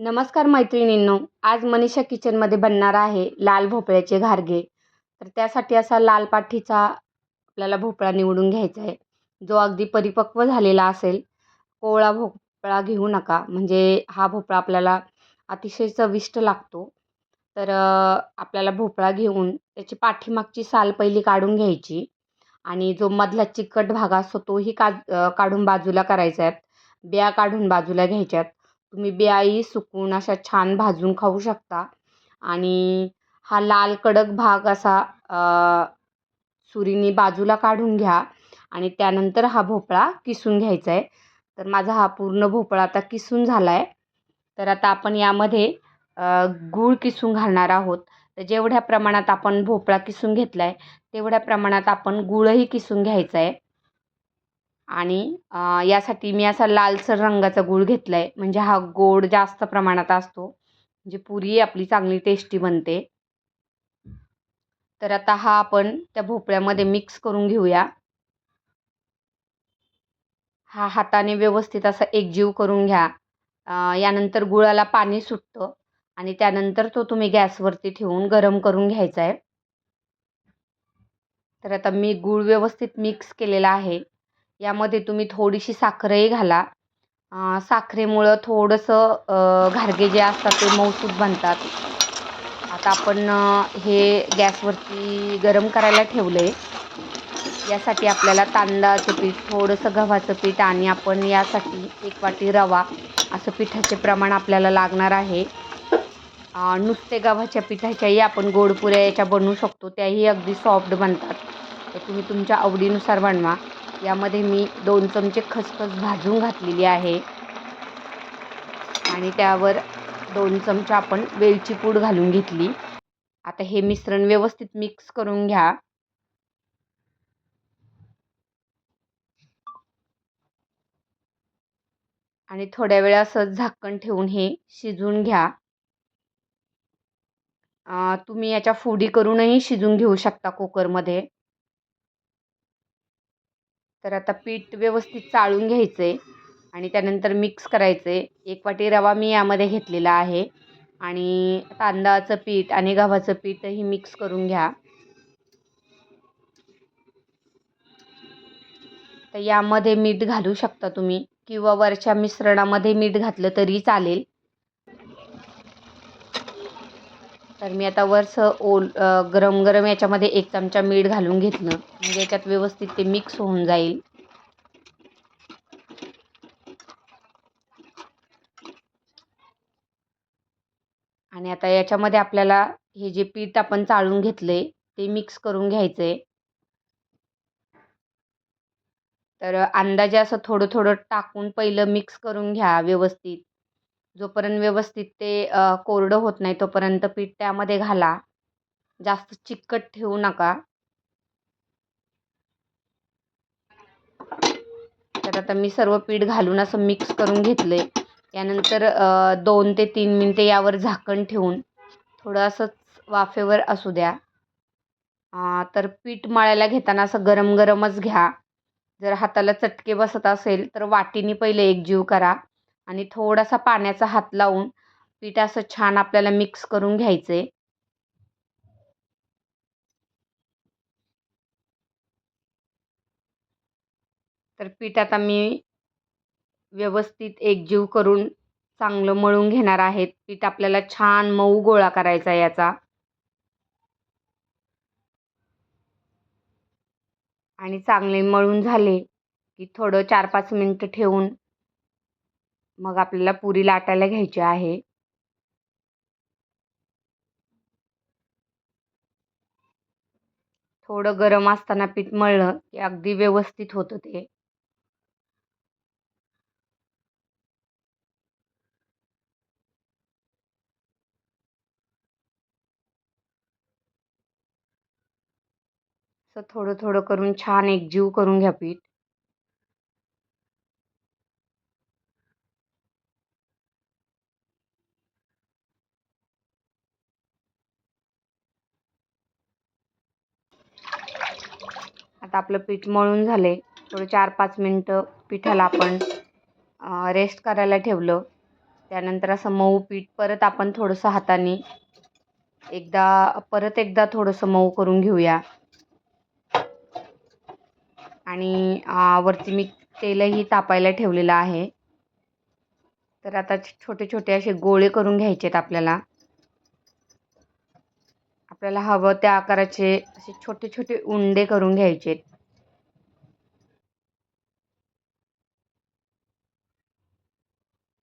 नमस्कार मैत्रिणींनो आज मनीषा किचनमध्ये बनणार आहे लाल भोपळ्याचे घारगे. तर त्यासाठी असा लाल पाठीचा आपल्याला भोपळा निवडून घ्यायचा आहे. जो अगदी परिपक्व झालेला असेल कोवळा भोपळा घेऊ नका. म्हणजे हा भोपळा आपल्याला अतिशय चविष्ट लागतो. तर आपल्याला भोपळा घेऊन त्याची पाठीमागची साल पहिली काढून घ्यायची. आणि जो मधला चिकट भाग असतो तोही का काढून बाजूला करायचा आहे. बिया काढून बाजूला घ्यायच्यात. तुम्ही बियाही सुकून अशा छान भाजून खाऊ शकता. आणि हा लाल कडक भाग असा सुरीने बाजूला काढून घ्या. आणि त्यानंतर हा भोपळा किसून घ्यायचा आहे तर माझा हा पूर्ण भोपळा आता किसून झाला आहे तर आता आपण यामध्ये गूळ किसून घालणार आहोत. तर जेवढ्या प्रमाणात आपण भोपळा किसून घेतला आहे तेवढ्या प्रमाणात आपण गुळही किसून घ्यायचा आहे आणि यासाठी मी असा लालसर रंगाचा गूळ घेतला आहे म्हणजे हा गोड जास्त प्रमाणात असतो. म्हणजे पुरी आपली चांगली टेस्टी बनते. तर आता हा आपण त्या भोपळ्यामध्ये मिक्स करून घेऊया. हा हाताने व्यवस्थित असा एकजीव करून घ्या. यानंतर गुळाला पाणी सुटतं आणि त्यानंतर तो तुम्ही गॅसवरती ठेवून गरम करून घ्यायचा आहे तर आता मी गूळ व्यवस्थित मिक्स केलेला आहे. यामध्ये तुम्ही थोडीशी साखरही घाला. साखरेमुळं थोडंसं घारगे जे असतात ते मऊसूत बनतात. आता आपण हे गॅसवरती गरम करायला ठेवलं आहे यासाठी आपल्याला तांदळाचं पीठ थोडंसं गव्हाचं पीठ आणि आपण यासाठी एक वाटी रवा असं पिठाचे प्रमाण आपल्याला लागणार आहे. नुसते गव्हाच्या पिठाच्याही आपण गोडपुऱ्या याच्या बनवू शकतो त्याही अगदी सॉफ्ट बनतात. तर तुम्ही तुमच्या आवडीनुसार बनवा. यामध्ये मी दोन चमचे खसखस भाजून घातलेली आहे. आणि त्यावर दोन चमचे आपण वेलची पूड घालून घेतली. आता हे मिश्रण व्यवस्थित मिक्स करून घ्या. आणि थोड्या वेळा असं झाकण ठेवून हे शिजून घ्या. तुम्ही याच्या फोडी करूनही शिजून घेऊ शकता कुकरमध्ये तर आता पीठ व्यवस्थित चाळून घ्यायचं आहे आणि त्यानंतर मिक्स करायचं. आहे एक वाटी रवा मी यामध्ये घेतलेला आहे आणि तांदळाचं पीठ आणि गव्हाचं पीठही मिक्स करून घ्या. तर यामध्ये मीठ घालू शकता तुम्ही किंवा वरच्या मिश्रणामध्ये मीठ घातलं तरी चालेल. तर मी आता वरचं ओल गरम गरम याच्यामध्ये एक चमचा मीठ घालून घेतलं. म्हणजे याच्यात व्यवस्थित ते मिक्स होऊन जाईल. आणि आता याच्यामध्ये आपल्याला हे जे पीठ आपण चाळून घेतले ते मिक्स करून घ्यायचं. आहे तर अंदाजे असं थोडं थोडं टाकून पहिलं मिक्स करून घ्या व्यवस्थित. जोपर्यंत व्यवस्थित ते कोरडं होत नाही तोपर्यंत पीठ त्यामध्ये घाला. जास्त चिकट ठेवू नका. तर आता मी सर्व पीठ घालून असं मिक्स करून घेतलं आहे त्यानंतर दोन ते तीन मिनटे यावर झाकण ठेवून थोडं असंच वाफेवर असू द्या. तर पीठ मळायला घेताना असं गरम गरमच घ्या. जर हाताला चटके बसत असेल तर वाटीने पहिले एकजीव करा. आणि थोडासा पाण्याचा हात लावून पीठ असं छान आपल्याला मिक्स करून घ्यायचं आहे तर पीठ आता मी व्यवस्थित एकजीव करून चांगलं मळून घेणार आहेत पीठ आपल्याला छान मऊ गोळा करायचा आहे याचा. आणि चांगले मळून झाले की थोडं चार पाच मिनटं ठेवून मग आपल्याला पुरी लाटायला घ्यायची आहे. थोडं गरम असताना पीठ मळलं की अगदी व्यवस्थित होतं ते. असं थोडं थोडं करून छान एकजीव करून घ्या पीठ. आता आपलं पीठ मळून झाले थोडं चार पाच मिनटं पिठाला आपण रेस्ट करायला ठेवलं. त्यानंतर असं मऊ पीठ परत आपण थोडंसं हाताने एकदा परत एकदा थोडंसं मऊ करून घेऊया. आणि वरती मी तेलही तापायला ठेवलेलं आहे. तर आता छोटे छोटे असे गोळे करून घ्यायचे आहेत आपल्याला. आपल्याला हवं त्या आकाराचे असे छोटे छोटे उंडे करून घ्यायचे. आहेत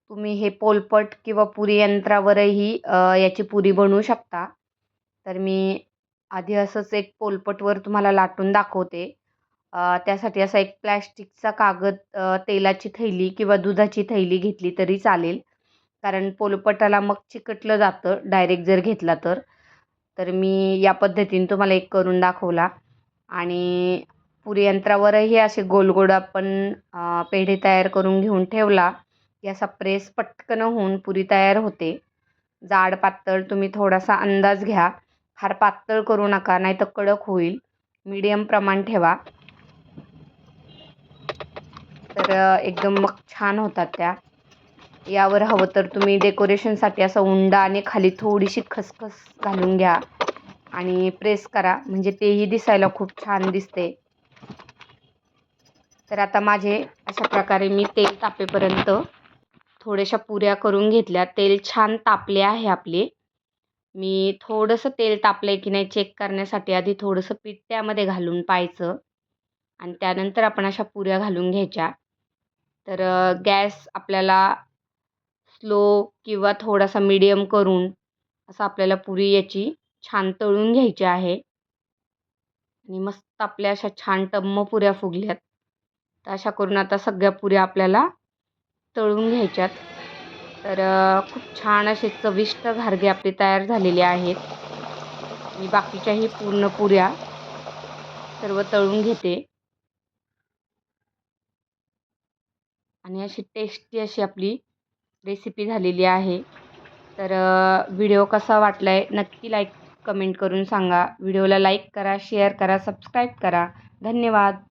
तुम्ही हे पोलपट किंवा पुरी यंत्रावरही याची पुरी बनवू शकता. तर मी आधी असंच एक पोलपटवर तुम्हाला लाटून दाखवते. त्यासाठी असा एक प्लॅस्टिकचा कागद तेलाची थैली किंवा दुधाची थैली घेतली तरी चालेल. कारण पोलपटाला मग चिकटलं जातं डायरेक्ट जर घेतला तर. तर मी या पद्धतीने तुम्हाला एक करून दाखवला. आणि पुरी यंत्रावरही असे गोल आपण पेढे तयार करून घेऊन ठेवला. की असा प्रेस पटकन होऊन पुरी तयार होते. जाड पातळ तुम्ही थोडासा अंदाज घ्या. फार पातळ करू नका नाही तर कडक होईल. मीडियम प्रमाण ठेवा. तर एकदम मग छान होतात त्या. यावर हवं तर तुम्ही डेकोरेशनसाठी असा उंडा आणि खाली थोडीशी खसखस घालून घ्या. आणि प्रेस करा. म्हणजे तेही दिसायला खूप छान दिसते. तर आता माझे अशा प्रकारे मी तेल तापेपर्यंत थोड्याशा पुऱ्या करून घेतल्या. तेल छान तापले आहे आपले. मी थोडंसं तेल तापलं आहे की नाही चेक करण्यासाठी आधी थोडंसं पीठ त्यामध्ये घालून पाहायचं. आणि त्यानंतर आपण अशा पुऱ्या घालून घ्यायच्या. तर गॅस आपल्याला स्लो किंवा थोडासा मीडियम करून असं आपल्याला पुरी याची छान तळून घ्यायची आहे. आणि मस्त आपल्या अशा छान टम्म पुऱ्या फुगल्यात. तर अशा करून आता सगळ्या पुऱ्या आपल्याला तळून घ्यायच्यात. तर खूप छान असे चविष्ट घारगे आपले तयार झालेले आहेत. मी बाकीच्याही पूर्ण पुऱ्या सर्व तळून घेते. आणि अशी टेस्टी अशी आपली रेसिपी झालेली आहे. तर व्हिडिओ कसा वाटला आहे नक्की लाईक कमेंट करून सांगा. व्हिडिओला लाईक करा शेअर करा सबस्क्राईब करा. धन्यवाद.